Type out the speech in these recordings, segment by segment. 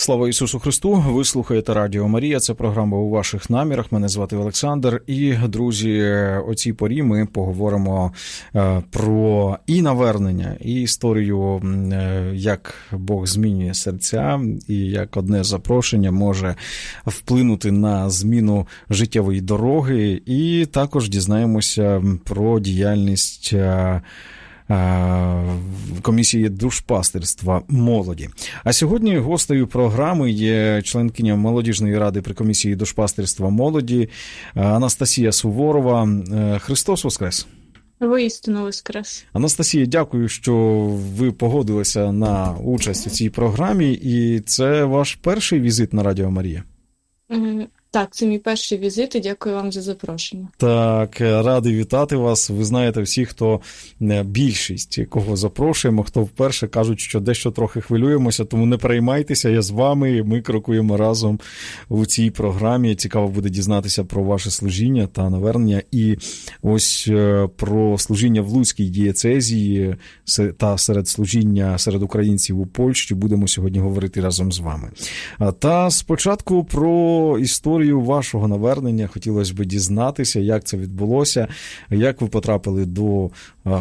Слава Ісусу Христу! Ви слухаєте Радіо Марія. Це програма у ваших намірах. Мене звати Олександр. І друзі, о цій порі ми поговоримо е, про і навернення, і історію, е, як Бог змінює серця, і як одне запрошення може вплинути на зміну життєвої дороги. І також дізнаємося про діяльність. Е, Комісії душпастерства молоді. А сьогодні гостею програми є членкиня молодіжної ради при комісії душпастерства молоді Анастасія Суворова. Е, Христос Воскрес! Воістину воскрес. Анастасія, дякую, що ви погодилися на участь у цій програмі. І це ваш перший візит на Радіо Марія. Так, це мій перший візит і дякую вам за запрошення. Так, е, радий вітати вас. Ви знаєте, всі, хто е, більшість, кого запрошуємо, хто вперше кажуть, що дещо трохи хвилюємося, тому не переймайтеся, я з вами. і Ми крокуємо разом у цій програмі. Цікаво буде дізнатися про ваше служіння та навернення. І ось е, про служіння в Луцькій дієцезії та серед служіння серед українців у Польщі будемо сьогодні говорити разом з вами. Та спочатку про історію вашого навернення хотілося б дізнатися, як це відбулося, як ви потрапили до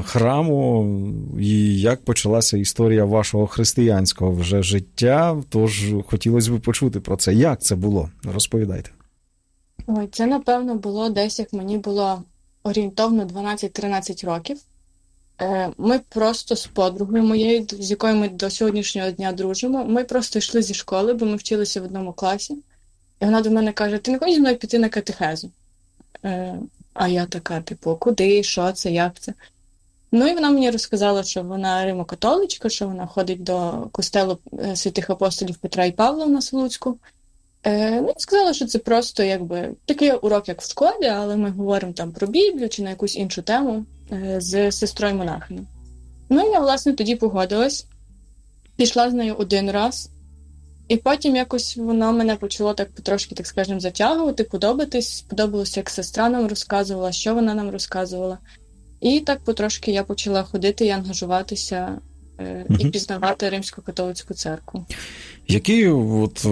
храму, і як почалася історія вашого християнського вже життя. Тож хотілося б почути про це. Як це було? Розповідайте. Ой, це напевно було десь, як мені було орієнтовно 12-13 років. Е, Ми просто з подругою моєю, з якою ми до сьогоднішнього дня дружимо. Ми просто йшли зі школи, бо ми вчилися в одному класі. І вона до мене каже: Ти не хочеш зі мною піти на катехезу? Е, А я така, типу, куди, що це, як це? Ну і вона мені розказала, що вона римокатоличка, що вона ходить до костелу е, святих апостолів Петра і Павла в нас в Луцьку. Е, ну, сказала, що це просто якби такий урок, як в школі, але ми говоримо там про Біблію чи на якусь іншу тему е, з сестрою монахиною. Ну і я, власне, тоді погодилась, пішла з нею один раз, і потім якось воно мене почало так потрошки, так скажемо, затягувати, подобатись. Сподобалося, як сестра нам розказувала, що вона нам розказувала. І так потрошки я почала ходити і ангажуватися і пізнавати Римську католицьку церкву. Які от е,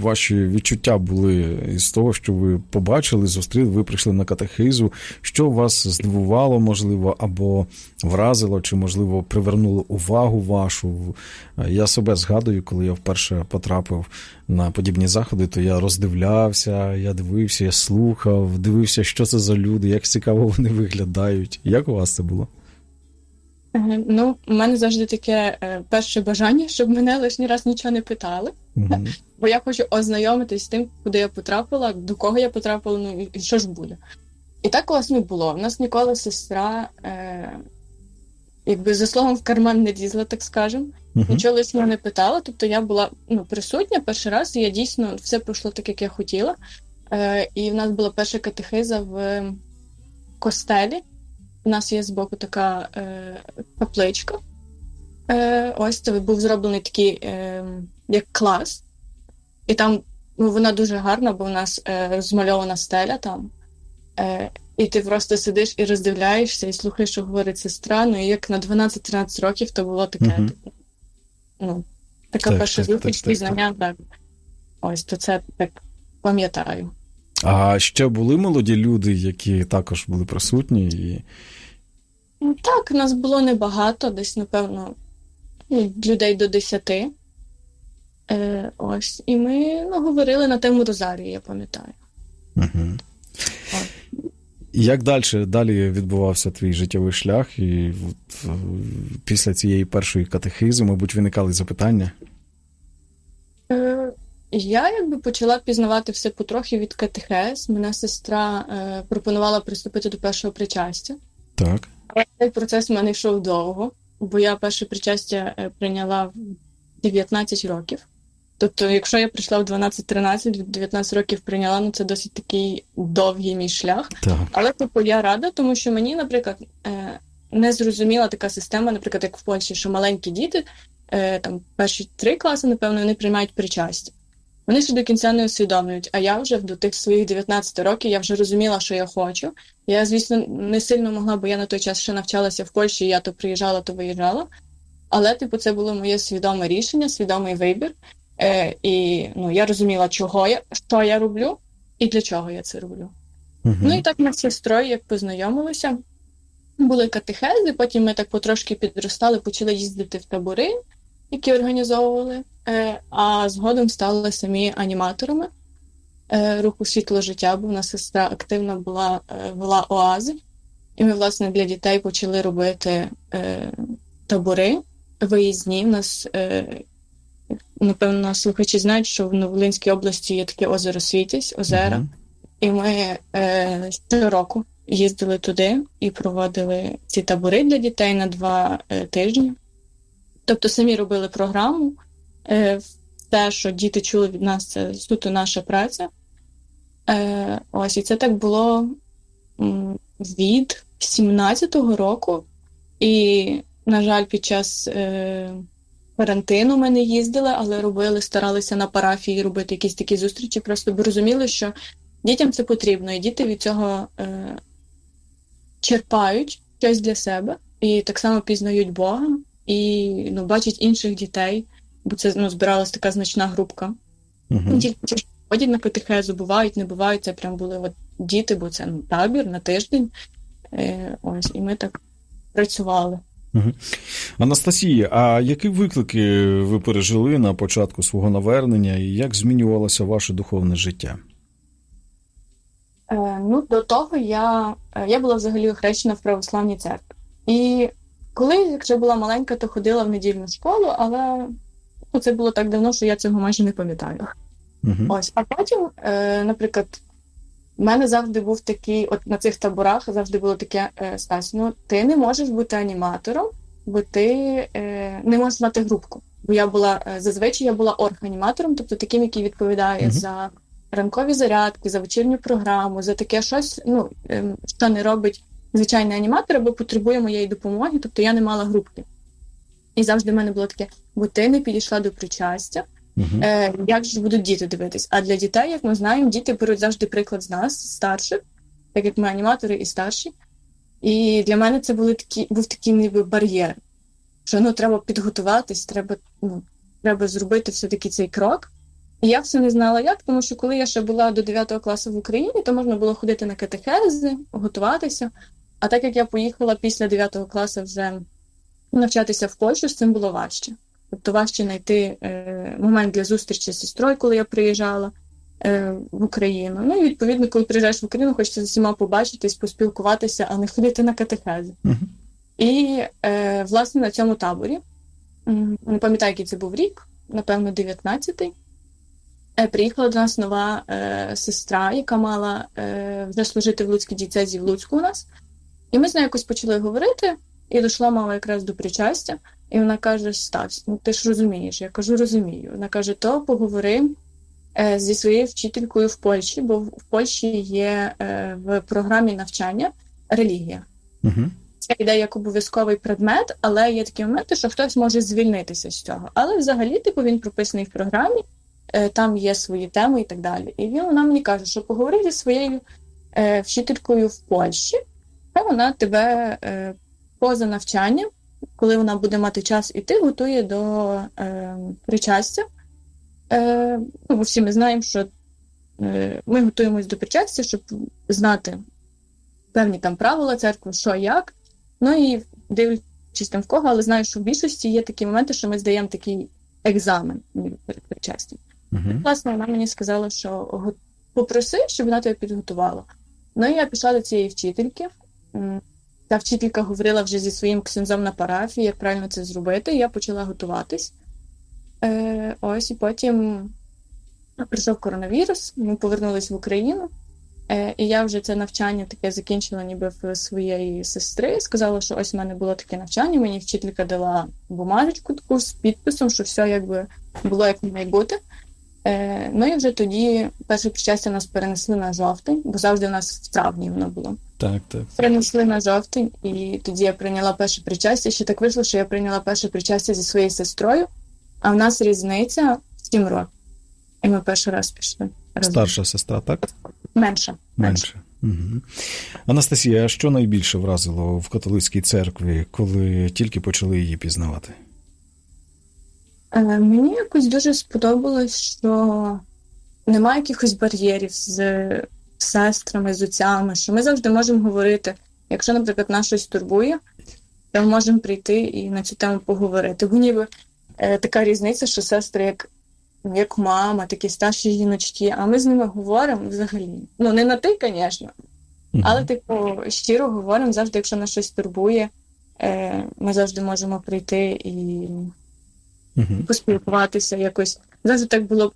ваші відчуття були із того, що ви побачили, зустріли, ви прийшли на катехизу? Що вас здивувало, можливо, або вразило, чи, можливо, привернуло увагу вашу? Е, Я себе згадую, коли я вперше потрапив на подібні заходи, то я роздивлявся, я дивився, я слухав, дивився, що це за люди, як цікаво вони виглядають. Як у вас це було? Е, Ну, у мене завжди таке е, перше бажання, щоб мене лишній раз нічого не питали. Мгм. Бо я хочу ознайомитись з тим, куди я потрапила, до кого я потрапила, ну і- що ж буде. І так власне було. У нас ніколи сестра, е, якби за словом в карман не лізла, так скажемо. Мгм. Нічого лишнього не питала. Тобто я була ну, присутня перший раз, і я дійсно все пройшло так, як я хотіла. Е, і в нас була перша катехиза в костелі. У нас є збоку така е, капличка. Е, ось це був зроблений такий е, як клас. І там ну, вона дуже гарна, бо у нас е, розмальована стеля там. Е, і ти просто сидиш і роздивляєшся, і слухаєш, що говорить сестра. Ну, і як на 12-13 років то було таке. Мгм. Ну, така Так, перша так, так, так, так. Ось, то це так пам'ятаю. А ще були молоді люди, які також були присутні, і Так, нас було небагато, десь, напевно, ну, людей до 10. Е, ось. І ми ну, говорили на тему Розарії, я пам'ятаю. Угу. Як далі, далі відбувався твій життєвий шлях, і от, після цієї першої катехизи, мабуть, виникали запитання? Е, я якби почала пізнавати все потрохи від катехез. Мене сестра е, пропонувала приступити до першого причастя. Так. Але цей процес в мене йшов довго, бо я перше причастя е, прийняла в 19 років. Тобто, якщо я прийшла в 12-13, в 19 років прийняла, ну це досить такий довгий мій шлях. Так. Але типу я рада, тому що мені, наприклад, е, не зрозуміла така система, наприклад, як в Польщі, що маленькі діти е, там перші три класи, напевно, вони приймають причастя. Вони ще до кінця не усвідомлюють. А я вже до тих своїх 19 років я вже розуміла, що я хочу. Я, звісно, не сильно могла, бо я на той час ще навчалася в Польщі, я то приїжджала, то виїжджала. Але, типу, це було моє свідоме рішення, свідомий вибір. Е, і ну, я розуміла, чого я, що я роблю і для чого я це роблю. Мгм. Ну і так ми з сестрою як познайомилися. Були катехези, потім ми так потрошки підростали, почали їздити в табори, які організовували, е, а згодом стали самі аніматорами е, руху світло життя, бо в нас сестра активно була, е, вела оази. І ми, власне, для дітей почали робити табори виїзні. У нас, напевно, слухачі знають, що в Новолинській області є таке озеро Світязь, озера. Мгм. І ми е, щороку їздили туди і проводили ці табори для дітей на два е, тижні. Тобто самі робили програму. Е, те, що діти чули від нас, це суто наша праця. Е, ось, і це так було від 17-го року. І, на жаль, під час е, карантину ми не їздили, але робили, старалися на парафії робити якісь такі зустрічі, просто бо розуміли, що дітям це потрібно, і діти від цього е, черпають щось для себе і так само пізнають Бога і ну, бачать інших дітей, бо це ну, збиралась така значна групка. Ті, ті, ходять на катехезу, бувають, не бувають, це прям були от діти, бо це ну, табір на тиждень. Е, ось, і ми так працювали. Анастасія, а які виклики ви пережили на початку свого навернення і як змінювалося ваше духовне життя? Е, ну, до того я, е, я була взагалі охрещена в православній церкві. І коли я вже була маленька, то ходила в недільну школу, але ну, це було так давно, що я цього майже не пам'ятаю. Мгм. Ось, а потім, е, наприклад, в мене завжди був такий, от на цих таборах завжди було таке е, Стась, ну ти не можеш бути аніматором, бо ти е, не можеш мати групку. Бо я була е, зазвичай я була орг-аніматором, тобто таким, який відповідає Мгм. за ранкові зарядки, за вечірню програму, за таке щось, ну ем, що не робить звичайний аніматор, або потребує моєї допомоги, тобто я не мала групки. І завжди в мене було таке, бо ти не підійшла до причастя. Мгм. Е, як же будуть діти дивитись? А для дітей, як ми знаємо, діти беруть завжди приклад з нас, старших, так як ми аніматори і старші. І для мене це були такі, був такий ніби бар'єр, що ну треба підготуватись, треба, ну, треба зробити все-таки цей крок. І я все не знала як, тому що коли я ще була до 9 класу в Україні, то можна було ходити на катехези, готуватися. А так як я поїхала після 9 класу вже навчатися в Польщу, з цим було важче. Тобто важче знайти е, момент для зустрічі з сестрою, коли я приїжджала е, в Україну. Ну і відповідно, коли приїжджаєш в Україну, хочеться з усіма побачитись, поспілкуватися, а не ходити на катехези. Мгм. І е, власне на цьому таборі, не пам'ятаю, який це був рік, напевно, 19-й. е, Приїхала до нас нова е, сестра, яка мала е, вже служити в Луцькій дієцезі в Луцьку у нас. І ми з нею якось почали говорити, і дійшла мама якраз до причастя. І вона каже: Стась, ну ти ж розумієш. Я кажу, розумію. Вона каже: то поговори е, зі своєю вчителькою в Польщі, бо в Польщі є е, в програмі навчання релігія. Мгм. Це йде як обов'язковий предмет, але є такі моменти, що хтось може звільнитися з цього. Але взагалі, типу, він прописаний в програмі, е, там є свої теми і так далі. І він вона мені каже, що поговори зі своєю вчителькою в Польщі, вона тебе е, поза навчанням, коли вона буде мати час іти, готує до е, причастя. Е, ну, всі ми знаємо, що е, ми готуємось до причастя, щоб знати певні там правила церкви, що як. Ну і дивлячись там в кого, але знаю, що в більшості є такі моменти, що ми здаємо такий екзамен перед причастям. Мгм. Власне, вона мені сказала, що попроси, щоб вона тебе підготувала. Ну і я пішла до цієї вчительки. М, Та вчителька говорила вже зі своїм ксензом на парафії, як правильно це зробити. Я почала готуватись. Е, ось і потім прийшов коронавірус, ми повернулись в Україну. Е, і я вже це навчання таке закінчила ніби в своєї сестри. Сказала, що ось в мене було таке навчання. Мені вчителька дала бумажечку таку з підписом, що все якби було як має бути. Е, ну і вже тоді перше причастя нас перенесли на жовтень, бо завжди у нас в травні воно було. Так, так. Принесли на жовтень, і тоді я прийняла перше причастя. Ще так вийшло, що я прийняла перше причастя зі своєю сестрою, а в нас різниця 7 років. І ми перший раз пішли. разом. Старша сестра, так? Менша. Менше. Угу. Анастасія, а що найбільше вразило в католицькій церкві, коли тільки почали її пізнавати? Е, Мені якось дуже сподобалось, що немає якихось бар'єрів з сестрами, з отцями, що ми завжди можемо говорити. Якщо, наприклад, нас щось турбує, то ми можемо прийти і на цю тему поговорити. Бо ніби е, така різниця, що сестри як, як мама, такі старші жіночки, а ми з ними говоримо взагалі. Ну, не на ти, звісно, але, типу, щиро говоримо завжди, якщо нас щось турбує, е, ми завжди можемо прийти і поспілкуватися якось. Завжди так було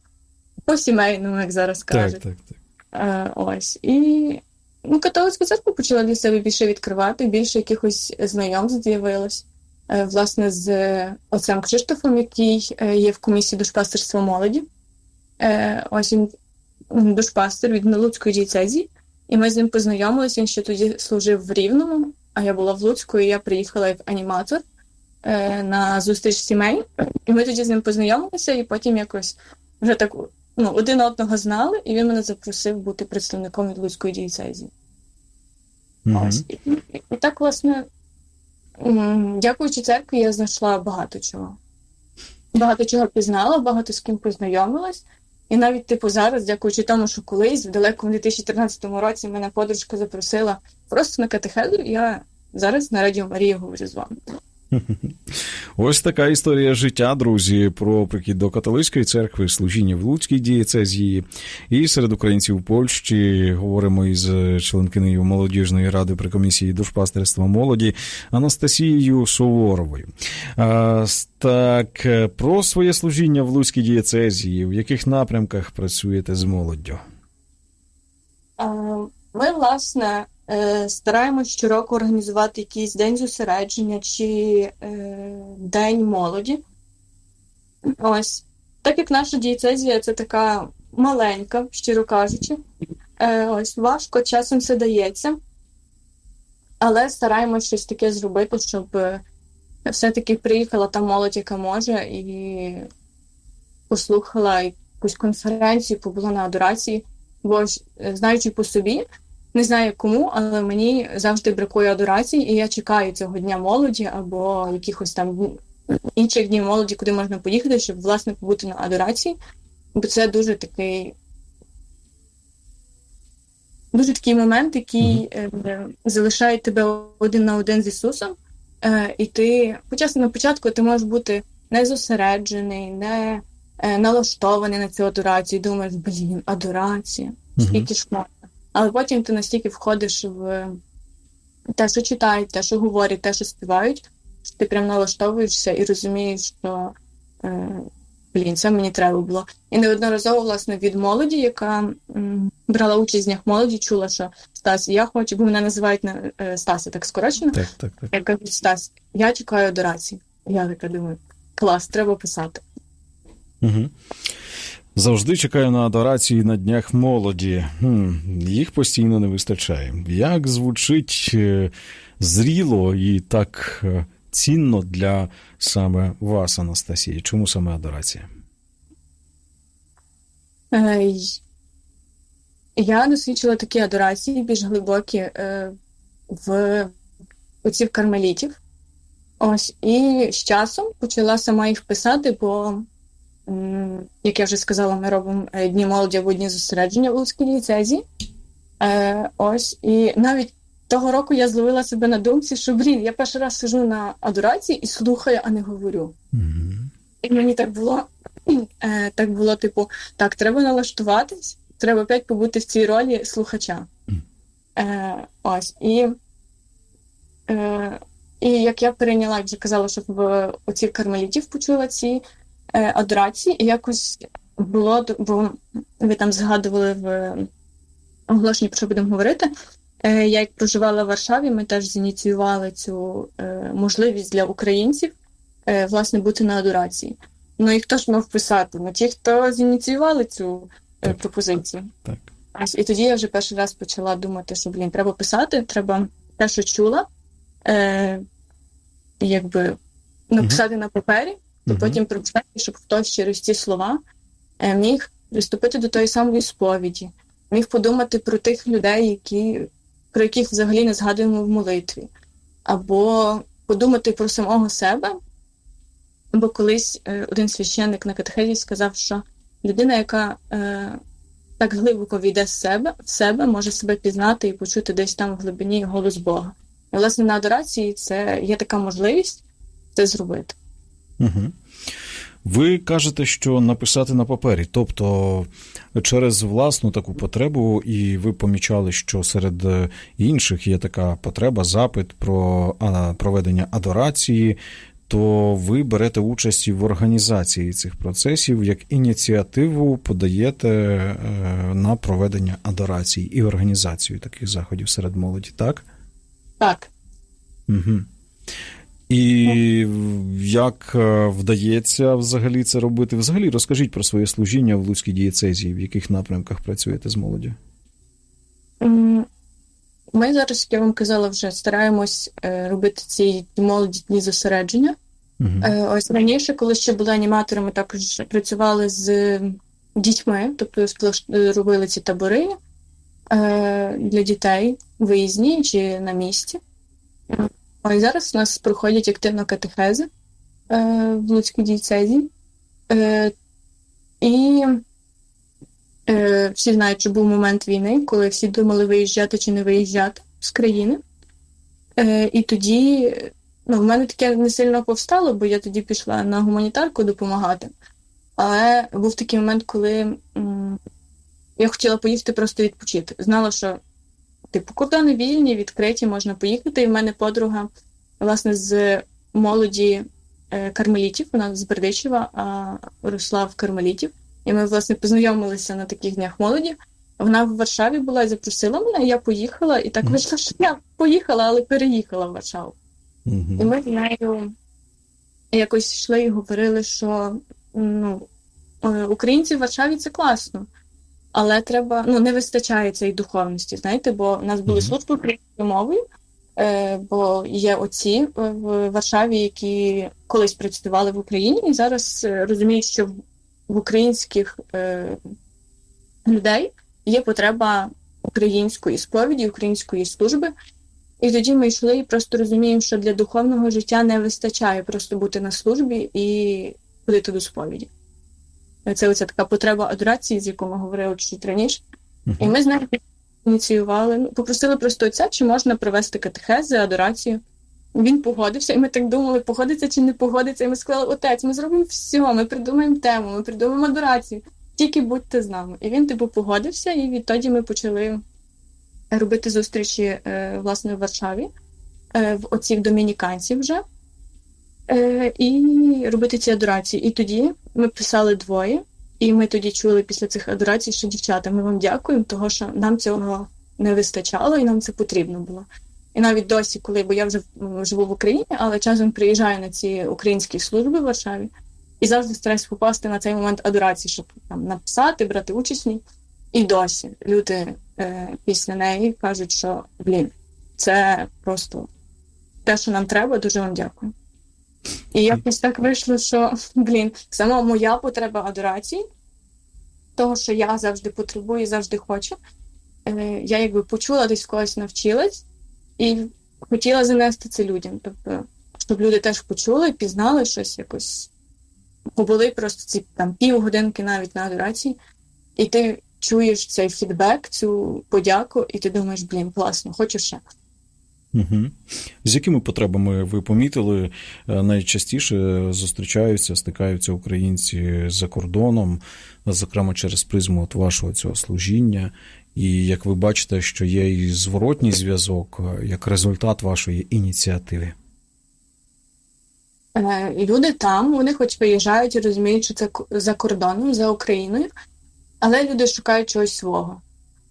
по-сімейному, як зараз Так, кажуть. так, так. Е, ось. І ну, католицьку церкву почала для себе більше відкривати, більше якихось знайомств з'явилось. Е, власне, з отцем Кшиштофом, який е, є в комісії душпастерства молоді. Е, ось він душпастер від Луцької дієцезії. І ми з ним познайомилися. Він ще тоді служив в Рівному, а я була в Луцьку, і я приїхала як аніматор е, на зустріч сімей. І ми тоді з ним познайомилися, і потім якось вже так ну, один одного знали, і він мене запросив бути представником від Луцької дієцезії. Ось. І, і, і так, власне, дякуючи церкві, я знайшла багато чого. Багато чого пізнала, багато з ким познайомилась. І навіть, типу, зараз, дякуючи тому, що колись, в далекому 2013 році, мене подружка запросила просто на катехезу, і я зараз на Радіо Марії говорю з вами. Ось така історія життя, друзі, про прихід до католицької церкви, служіння в Луцькій дієцезії. І серед українців Польщі говоримо із членкинею молодіжної ради при комісії душпастерства молоді Анастасією Суворовою. А, так, про своє служіння в Луцькій дієцезії, в яких напрямках працюєте з молоддю? Е, Ми, власне, стараємось щороку організувати якийсь день зосередження чи е, день молоді. Ось. Так як наша дієцезія це така маленька, щиро кажучи. Е, Ось важко, часом все дається. Але стараємось щось таке зробити, щоб е, все-таки приїхала та молодь, яка може, і послухала якусь конференцію, побула на адорації. Бо е, знаючи по собі, не знаю кому, але мені завжди бракує адорації, і я чекаю цього дня молоді або якихось там інших днів молоді, куди можна поїхати, щоб власне побути на адорації. Бо це дуже такий. Дуже такий момент, який е, залишає тебе один на один з Ісусом. Е, і ти, хоча на початку ти можеш бути не зосереджений, не е, налаштований на цю адорацію, думаєш, блін, адорація, скільки ж можна. Але потім ти настільки входиш в те, що читають, те, що говорять, те, що співають, що ти прям налаштовуєшся і розумієш, що е, блін, це мені треба було. І неодноразово, власне, від молоді, яка м, брала участь в днях молоді, чула, що Стас, я хочу, бо мене називають на е, Стася так скорочено. Так, так, так. Я кажу, Стас, я чекаю адорації. Я така думаю, клас, треба писати. Угу. Завжди чекаю на адорації на днях молоді. Хм, їх постійно не вистачає. Як звучить е, зріло і так е, цінно для саме вас, Анастасії? Чому саме адорація? Е, Я досліджувала такі адорації більш глибокі в отців кармелітів. Ось, і з часом почала сама їх писати, бо, як я вже сказала, ми робимо е, дні молоді або дні зосередження в Луцькій ліцезії. Е, ось, і навіть того року я зловила себе на думці, що блін, я перший раз сижу на адорації і слухаю, а не говорю. Угу. І мені так було, е, так було, типу, так, треба налаштуватись, треба опять побути в цій ролі слухача. Е, ось. І, е, і як я перейняла, як вже казала, що в оці кармелітів почула ці е, адорації, і якось було, бо ви там згадували в оголошенні, про що будемо говорити. Е, я як проживала в Варшаві, ми теж зініціювали цю е, можливість для українців е, власне бути на адорації. Ну і хто ж мав писати? Ну ті, хто зініціювали цю е, Так. пропозицію. Так. Ось, І тоді я вже перший раз почала думати, що блін, треба писати, треба те, що чула, е, якби написати на папері, і потім прочитати, щоб хтось через ці слова е, міг приступити до тої самої сповіді, міг подумати про тих людей, які, про яких взагалі не згадуємо в молитві, або подумати про самого себе. Бо колись е, один священник на катехезі сказав, що людина, яка е, так глибоко війде з себе, в себе, може себе пізнати і почути десь там в глибині голос Бога. І, власне, на адорації це є така можливість це зробити. Угу. Ви кажете, що написати на папері, тобто через власну таку потребу, і ви помічали, що серед інших є така потреба, запит про проведення адорації, то ви берете участь в організації цих процесів, як ініціативу подаєте е, на проведення адорації і організацію таких заходів серед молоді, так? Так. Угу. І як е, вдається взагалі це робити? Взагалі розкажіть про своє служіння в Луцькій дієцезії, в яких напрямках працюєте з молоддю? Ми зараз, як я вам казала, вже стараємось е, робити ці молоді дні зосередження. Угу. Ось раніше, коли ще були аніматорами, також працювали з дітьми, тобто робили ці табори для дітей виїзні чи на місці. А зараз у нас проходять активно катехези е, в Луцькій дієцезі. Е, і е, всі знають, що був момент війни, коли всі думали виїжджати чи не виїжджати з країни. Е, і тоді ну, в мене таке не сильно повстало, бо я тоді пішла на гуманітарку допомагати. Але був такий момент, коли м, я хотіла поїхати просто відпочити. Знала, що типу кордони вільні, відкриті, можна поїхати. І в мене подруга, власне, з молоді е, кармелітів, вона з Бердичева, а росла в кармелітів. І ми, власне, познайомилися на таких днях молоді. Вона в Варшаві була і запросила мене, я поїхала, і так вийшло, що я поїхала, але переїхала в Варшаву. І ми з нею якось йшли і говорили, що ну, е, українці в Варшаві це класно, але треба, ну, не вистачає цієї духовності, знаєте, бо в нас були служби українською мовою, е, бо є отці е, в Варшаві, які колись працювали в Україні, і зараз е, розуміють, що в- в українських е, людей є потреба української сповіді, української служби. І тоді ми йшли і просто розуміємо, що для духовного життя не вистачає просто бути на службі і ходити до сповіді. Це оця така потреба адорації, з якою ми говорили чуть раніше. І ми з ним ініціювали, ну, попросили просто отця, чи можна провести катехези, адорацію. Він погодився, і ми так думали, погодиться чи не погодиться. І ми сказали, отець, ми зробимо все, ми придумаємо тему, ми придумаємо адорацію, тільки будьте з нами. І він, типу, погодився, і відтоді ми почали робити зустрічі е, власне в Варшаві, е, в отців домініканців вже, і робити ці адорації. І тоді ми писали двоє, і ми тоді чули після цих адорацій, що дівчата, ми вам дякуємо, того що нам цього не вистачало і нам це потрібно було. І навіть досі, коли, бо я вже живу в Україні, але часом приїжджаю на ці українські служби в Варшаві, і завжди стараюсь попасти на цей момент адорації, щоб там написати, брати участь. І досі люди е, після неї кажуть, що блін, це просто те, що нам треба, дуже вам дякую. І якось так вийшло, що блін, сама моя потреба адорації, того, що я завжди потребую, і завжди хочу. Е, я якби почула десь когось навчилась і хотіла занести це людям. Тобто, щоб люди теж почули, пізнали щось якось, побули просто ці там півгодинки навіть на адорації, і ти чуєш цей фідбек, цю подяку, і ти думаєш, блін, класно, хочу ще. Угу. З якими потребами ви помітили е, найчастіше зустрічаються, стикаються українці за кордоном, зокрема через призму от вашого цього служіння, і як ви бачите, що є і зворотній зв'язок е, як результат вашої ініціативи? Е, люди там, вони хоч виїжджають і розуміють, що це за кордоном, за Україною, але люди шукають чогось свого.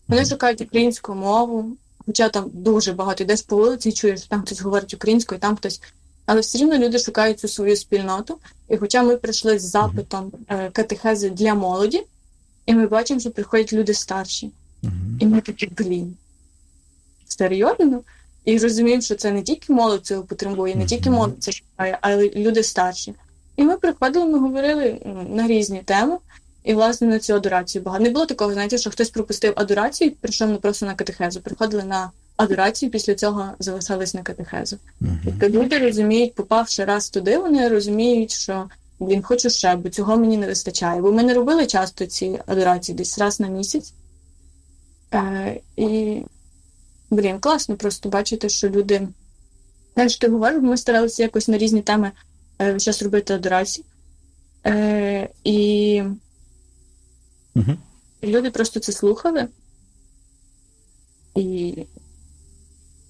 Вони шукають українську мову, хоча там дуже багато йдеш по вулиці і чуєш, що там хтось говорить українською, там хтось. Але все рівно люди шукають цю свою спільноту. І хоча ми прийшли з запитом е, катехези для молоді, і ми бачимо, що приходять люди старші. Мгм. І ми такі, блін, серйозно? І розуміємо, що це не тільки молодь цього потребує, не тільки молодь це шукає, але люди старші. І ми приходили, ми говорили на різні теми, і власне на цю адорацію багато. Не було такого, знаєте, що хтось пропустив адорацію і прийшов не просто на катехезу. Приходили на адорацію, після цього залишались на катехезу. Мгм. Тобто люди розуміють, попавши раз туди, вони розуміють, що блін, хочу ще, бо цього мені не вистачає. Бо ми не робили часто ці адорації десь раз на місяць. Е, і блін, класно просто бачити, що люди. Знаєш, ти говориш, ми старалися якось на різні теми е, час робити адорації. Е, і Мгм. люди просто це слухали. І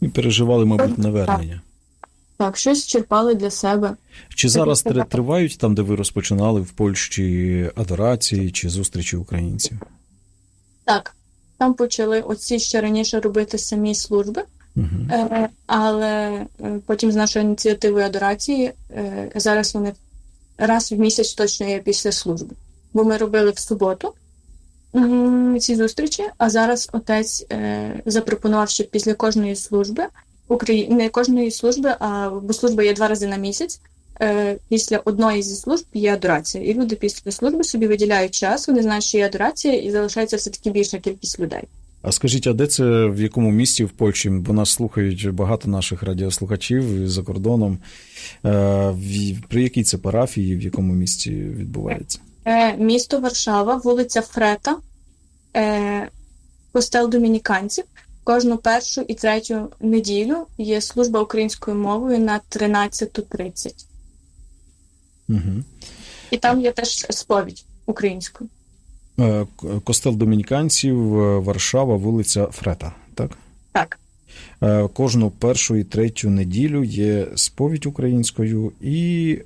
І переживали, мабуть, навернення. так, щось черпали для себе. Чи зараз так. тривають там, де ви розпочинали в Польщі адорації чи зустрічі українців? Так, там почали оці ще раніше робити самі служби, е, але е, потім з нашої ініціативи адорації е, зараз вони раз в місяць точно є після служби. Бо ми робили в суботу ці зустрічі, а зараз отець е, запропонував, що після кожної служби Украї... не кожної служби, а бо служба є два рази на місяць. е, Після одної зі служб є адорація, і люди після служби собі виділяють час, вони знають, що є адорація, і залишається все таки більша кількість людей. А скажіть, а де це в якому місті в Польщі? Бо нас слухають багато наших радіослухачів за кордоном. Е, При якій це парафії, в якому місті відбувається? Е, місто Варшава, вулиця Фрета, е, костел домініканців. Кожну першу і третю неділю є служба українською мовою на 13.30. Угу. І там є теж сповідь українською. Е, Костел домініканців, е, Варшава, вулиця Фрета. Так? Так, Е, Кожну першу і третю неділю є сповідь українською і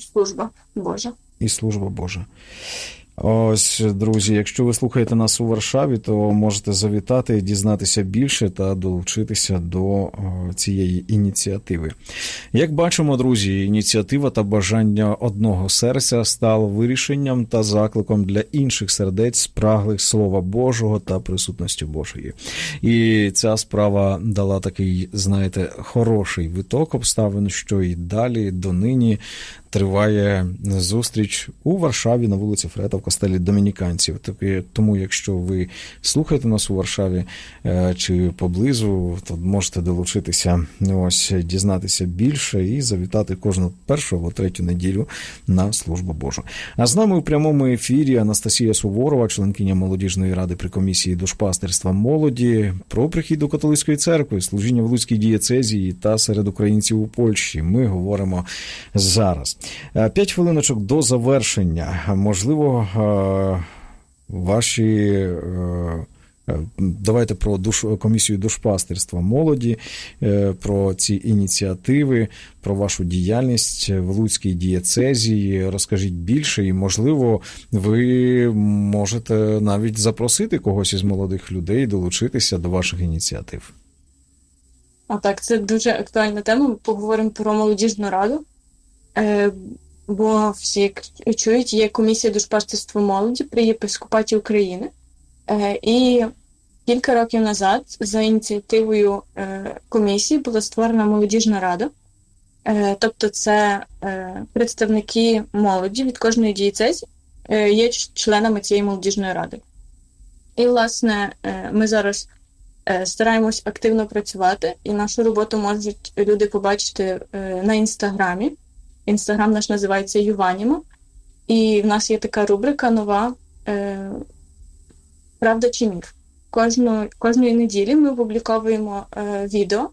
служба Божа. І служба Божа. Ось, друзі, якщо ви слухаєте нас у Варшаві, то можете завітати, дізнатися більше та долучитися до цієї ініціативи. Як бачимо, друзі, ініціатива та бажання одного серця стало вирішенням та закликом для інших сердець, спраглих Слова Божого та присутності Божої. І ця справа дала такий, знаєте, хороший виток обставин, що і далі донині триває зустріч у Варшаві на вулиці Фрета в костелі домініканців. Тому, якщо ви слухаєте нас у Варшаві е, чи поблизу, то можете долучитися, ось дізнатися більше і завітати кожну першу або третю неділю на службу Божу. А з нами у прямому ефірі Анастасія Суворова, членкиня молодіжної ради при комісії душпастерства молоді, про прихід до католицької церкви, служіння в Луцькій дієцезії та серед українців у Польщі. Ми говоримо зараз. Е, П'ять хвилиночок до завершення. Можливо, е, ваші. е, Давайте про душ, комісію душпастерства молоді, про ці ініціативи, про вашу діяльність в Луцькій дієцезії. Розкажіть більше, і можливо, ви можете навіть запросити когось із молодих людей долучитися до ваших ініціатив. А так, це дуже актуальна тема. Ми поговоримо про молодіжну раду. Е, бо всі чують, є комісія душпастерства молоді при єпископаті України. Е, і кілька років назад за ініціативою е, комісії була створена молодіжна рада. Тобто, це представники молоді від кожної дієцезі є членами цієї молодіжної ради. І, власне, ми зараз стараємось активно працювати, і нашу роботу можуть люди побачити на інстаграмі. Інстаграм наш називається Юваніма. І в нас є така рубрика нова е, Правда чи міф. Кожну, кожної неділі ми опубліковуємо е, відео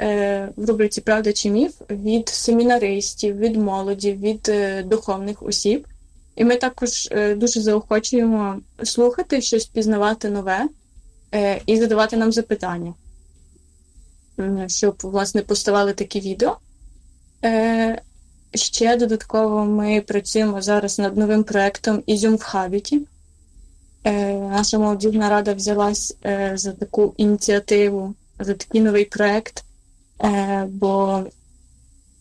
е, в рубриці Правда чи міф від семінаристів, від молоді, від е, духовних осіб. І ми також е, дуже заохочуємо слухати щось, пізнавати нове е, і задавати нам запитання, щоб власне поставали такі відео. Е, ще додатково ми працюємо зараз над новим проектом Ізюм в Хабіті. Е, наша молодіжна рада взялась е, за таку ініціативу, за такий новий проект, е, бо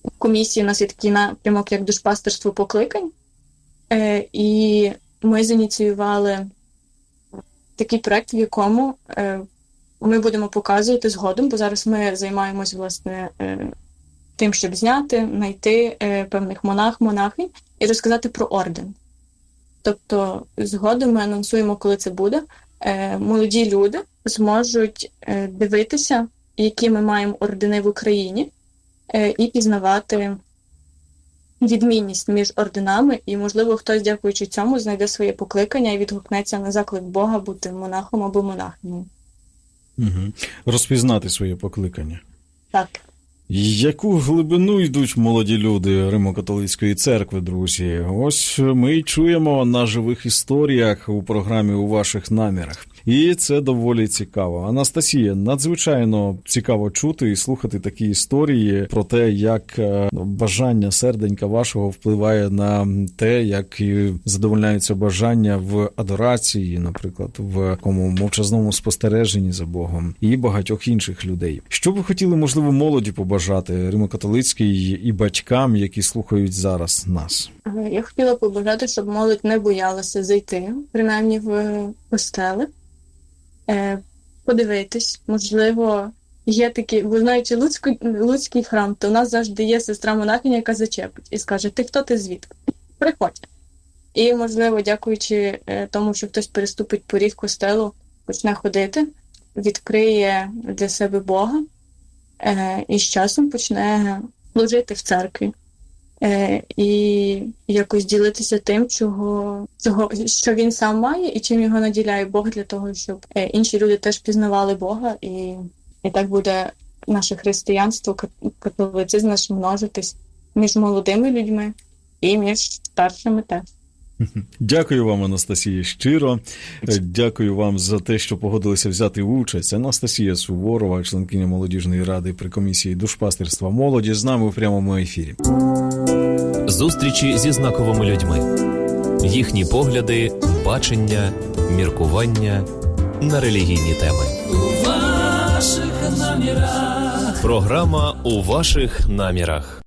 в комісії у нас є такий напрямок, як душпастерство покликань. Е, і ми зініціювали такий проект, в якому е, ми будемо показувати згодом, бо зараз ми займаємось власне е, тим, щоб зняти, знайти е, певних монах, монахинь і розказати про орден. Тобто, згодом ми анонсуємо, коли це буде. Е, молоді люди зможуть е, дивитися, які ми маємо ордени в Україні, е, і пізнавати відмінність між орденами, і, можливо, хтось, дякуючи цьому, знайде своє покликання і відгукнеться на заклик Бога бути монахом або монахинею. Угу. Розпізнати своє покликання. Так. Яку глибину йдуть молоді люди Римо-католицької церкви, друзі? Ось ми й чуємо на живих історіях у програмі у ваших намірах. І це доволі цікаво. Анастасія, надзвичайно цікаво чути і слухати такі історії про те, як е, бажання серденька вашого впливає на те, як і задовольняються бажання в адорації, наприклад, в такому мовчазному спостереженні за Богом і багатьох інших людей. Що ви хотіли, можливо, молоді побажати Римо-католицькій і батькам, які слухають зараз нас? Е, Я хотіла побажати, щоб молодь не боялася зайти, принаймні в е, подивитись, можливо, є такі, бо знаючи Луцьку, Луцький храм, то у нас завжди є сестра монахиня, яка зачепить і скаже: Ти хто ти звідки? Приходь. І, можливо, дякуючи е, тому, що хтось переступить поріг костелу, почне ходити, відкриє для себе Бога е, і з часом почне служити в церкві е, і якось ділитися тим, чого, цього що він сам має, і чим його наділяє Бог для того, щоб е, інші люди теж пізнавали Бога, і, і так буде наше християнство, кат- католицизм наш множитись між молодими людьми і між старшими теж. Дякую вам, Анастасія, щиро. Дякую вам за те, що погодилися взяти участь. Анастасія Суворова, членкиня молодіжної ради при комісії душпастерства молоді, з нами в прямому ефірі. Зустрічі зі знаковими людьми, їхні погляди, бачення, міркування на релігійні теми. У ваших намірах. Програма у ваших намірах.